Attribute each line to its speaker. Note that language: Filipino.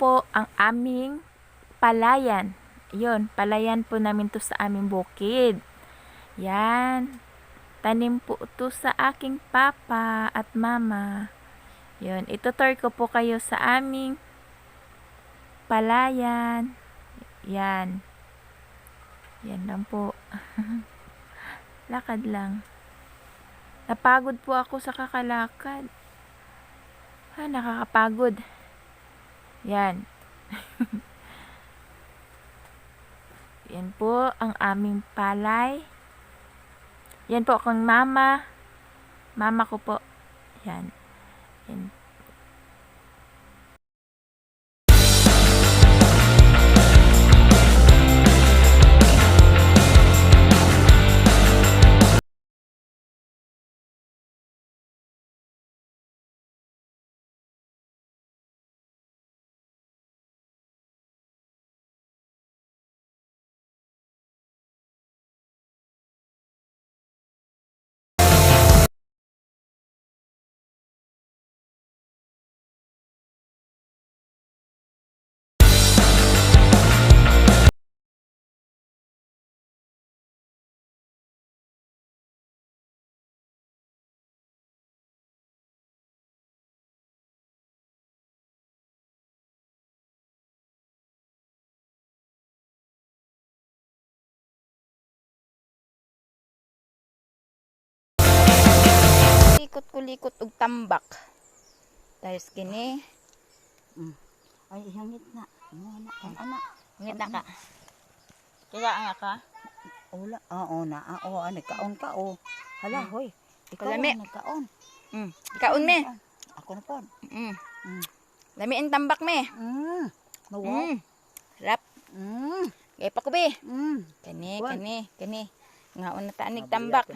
Speaker 1: po ang aming palayan. Yun, palayan po namin to sa aming bukid. Yan. Tanim po to sa aking papa at mama. Yun, itutur ko po kayo sa aming palayan. Yan. Yan lang po. Lakad lang. Napagod po ako sa kakalakad. Ha, nakakapagod. Yan. Yan po ang aming palay. Yan po akong mama. Mama ko po. Yan. Yan.
Speaker 2: Likot ko likot og tambak. Dahil kini,
Speaker 3: Ay, hangit na. Ano na? Ang anak.
Speaker 2: ngit na ka. Kaya nga ka.
Speaker 3: Ula. Oo na. Ah, Oo, ano, kaon ka, oh. Hala, hoy. Ikaw
Speaker 2: Kalami.
Speaker 3: nagkaon.
Speaker 2: Mm. Kaon me.
Speaker 3: Ako na po.
Speaker 2: Mm.
Speaker 3: Mm.
Speaker 2: Lami ang tambak me.
Speaker 3: Mm. Mawa.
Speaker 2: Mm. Rap.
Speaker 3: Mm.
Speaker 2: Gaya pa ko be.
Speaker 3: Mm.
Speaker 2: Kani, kani, kani. Nga una ta anig tambak.